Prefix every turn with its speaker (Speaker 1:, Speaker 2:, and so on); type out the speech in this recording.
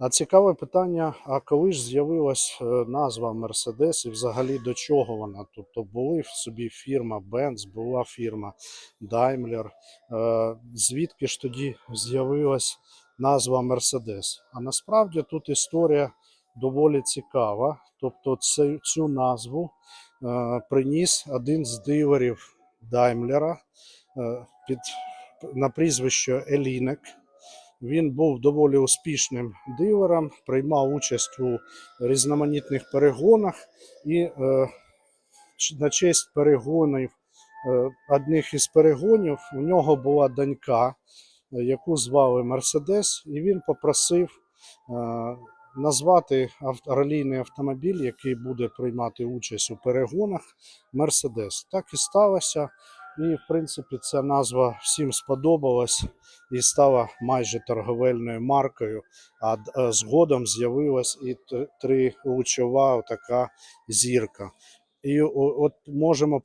Speaker 1: А цікаве питання: а коли ж з'явилась е, назва Mercedes і взагалі до чого вона? Тобто були в собі фірма Benz, була фірма Daimler. Е, Звідки ж тоді з'явилась назва Mercedes? А насправді тут історія доволі цікава. Тобто цю, назву е, приніс один з дилерів Даймлера під на прізвище Елінек. Він був доволі успішним дилером, приймав участь у різноманітних перегонах і е, на честь перегонів е, одних із перегонів у нього була донька, е, яку звали Мерседес, і він попросив е, назвати ралійний автомобіль, який буде приймати участь у перегонах, Мерседес. Так і сталося. І, в принципі, ця назва всім сподобалась і стала майже торговельною маркою. А е, згодом з'явилась і трилучова така зірка. І от можемо